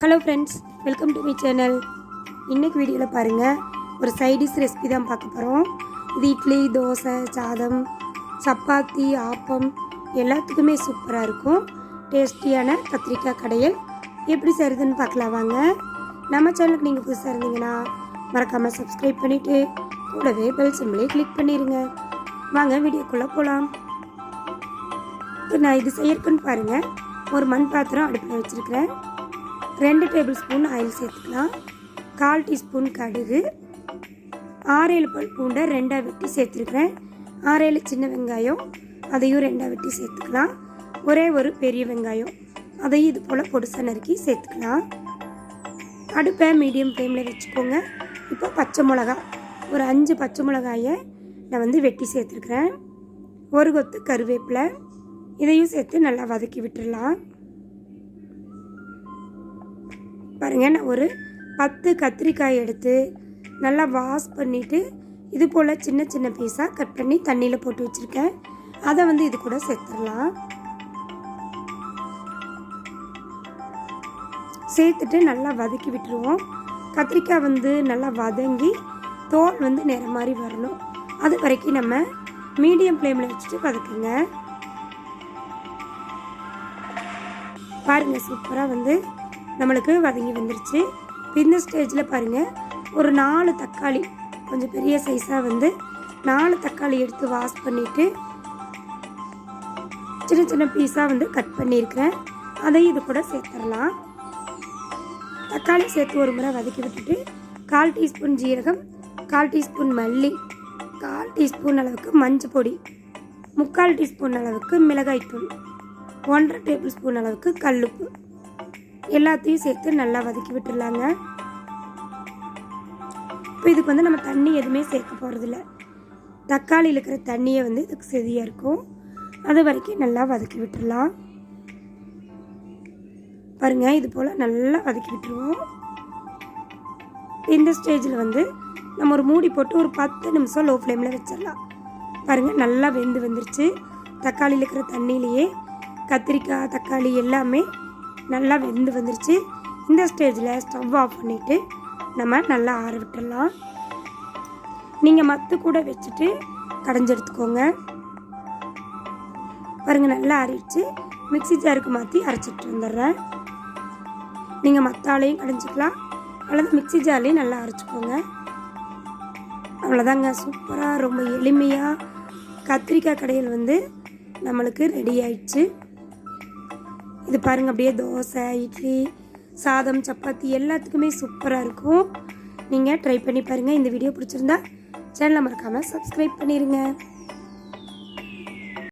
Hello friends welcome to my channel இன்னைக்கு வீடியோவில் பாருங்கள் ஒரு சைடிஷ் ரெசிபி தான் பார்க்க போகிறோம் இது இட்லி தோசை சாதம் சப்பாத்தி ஆப்பம் எல்லாத்துக்குமே சூப்பராக இருக்கும். டேஸ்டியான கத்திரிக்காய் கடையில். எப்படி செய்கிறதுன்னு பார்க்கலாம் வாங்க. நம்ம சேனலுக்கு நீங்கள் புதுசாக இருந்தீங்கன்னா மறக்காமல் சப்ஸ்கிரைப் பண்ணிவிட்டு கூடவே பெல் சிம்லேயே கிளிக் பண்ணிடுங்க வாங்க வீடியோக்குள்ளே போகலாம் இப்போ நான் இது செய்யறதுக்குன்னு பாருங்கள் ஒரு மண் பாத்திரம் அடுப்பில் வச்சுருக்கிறேன். ரெண்டு டேபிள் ஸ்பூன் ஆயில் சேர்த்துக்கலாம். கால் டீஸ்பூன் கடுகு. ஆறேழு பல் பூண்டை ரெண்டாக வெட்டி சேர்த்துருக்கிறேன். ஆறேழு சின்ன வெங்காயம் அதையும் ரெண்டாக வெட்டி சேர்த்துக்கலாம். ஒரே ஒரு பெரிய வெங்காயம் அதையும் இது போல் பொடுசா நறுக்கி சேர்த்துக்கலாம். அடுப்பை மீடியம் ஃப்ளேமில் வச்சுக்கோங்க. இப்போ பச்சை மிளகா ஒரு அஞ்சு பச்சை மிளகாயை நான் வந்து வெட்டி சேர்த்துருக்குறேன். ஒரு கொத்து கருவேப்பிலை இதையும் சேர்த்து நல்லா வதக்கி விட்டுடலாம் பாருங்கள் நான் ஒரு பத்து கத்திரிக்காய் எடுத்து நல்லா வாஷ் பண்ணிவிட்டு இது போல் சின்ன சின்ன பீஸாக கட் பண்ணி தண்ணியில் போட்டு வச்சுருக்கேன். அதை வந்து இது கூட சேர்த்துடலாம். சேர்த்துட்டு நல்லா வதக்கி விட்டுருவோம். கத்திரிக்காய் வந்து நல்லா வதங்கி தோல் வந்து நிற மாதிரி வரணும். அது வரைக்கும் நம்ம மீடியம் ஃப்ளேமில் வச்சுட்டு வதக்குங்க. பாருங்கள் சூப்பராக வந்து நம்மளுக்கு வதங்கி வந்துருச்சு. இப்ப இந்த ஸ்டேஜில் பாருங்கள் ஒரு நாலு தக்காளி கொஞ்சம் பெரிய சைஸாக வந்து நாலு தக்காளி எடுத்து வாஷ் பண்ணிவிட்டு சின்ன சின்ன பீஸாக வந்து கட் பண்ணியிருக்கிறேன் அதையும் இது கூட சேர்த்துடலாம். தக்காளி சேர்த்து ஒரு முறை வதக்கி விட்டுட்டு கால் டீஸ்பூன் ஜீரகம் கால் டீஸ்பூன் மல்லி கால் டீஸ்பூன் அளவுக்கு மஞ்சள் பொடி முக்கால் டீஸ்பூன் அளவுக்கு மிளகாய்த்தூள் ஒன்றரை டேபிள் ஸ்பூன் அளவுக்கு கல்லுப்பு. எல்லாத்தையும் சேர்த்து நல்லா வதக்கி விட்டுடலாங்க. இப்போ இதுக்கு வந்து நம்ம தண்ணி எதுவுமே சேர்க்க போகிறதில்ல தக்காளியில் இருக்கிற தண்ணியை வந்து இதுக்கு செதியாக இருக்கும். அது வரைக்கும் நல்லா வதக்கி விட்டுடலாம். பாருங்கள் இது போல் நல்லா வதக்கி விட்டுருவோம். இந்த ஸ்டேஜில் வந்து நம்ம ஒரு மூடி போட்டு ஒரு பத்து நிமிஷம் லோ ஃப்ளேமில் வச்சிடலாம். பாருங்கள் நல்லா வெந்து வந்துருச்சு. தக்காளியில் இருக்கிற தண்ணியிலேயே கத்திரிக்காய் தக்காளி எல்லாமே நல்லா வெந்து வந்துருச்சு. இந்த ஸ்டேஜில் ஸ்டவ் ஆஃப் பண்ணிவிட்டு நம்ம நல்லா ஆற விட்டுடலாம். நீங்கள் மத்து கூட வச்சுட்டு கடைஞ்சி எடுத்துக்கோங்க. பாருங்கள் நல்லா அரைச்சி மிக்ஸி ஜாருக்கு மாற்றி அரைச்சிட்டு வந்துடுறேன். நீங்கள் மத்தாலையும் கடைஞ்சிக்கலாம். அல்லது மிக்ஸி ஜார்லேயும் நல்லா அரைச்சிக்கோங்க. அவ்வளோதாங்க சூப்பராக ரொம்ப எளிமையாக கத்திரிக்காய் கடையில் வந்து நம்மளுக்கு ரெடி ஆயிடுச்சு. இது பாருங்கள் அப்படியே தோசை இட்லி சாதம் சப்பாத்தி எல்லாத்துக்குமே சூப்பராக இருக்கும். நீங்கள் ட்ரை பண்ணி பாருங்கள் இந்த வீடியோ பிடிச்சிருந்தா சேனலை மறக்காமல் சப்ஸ்கிரைப் பண்ணிடுங்க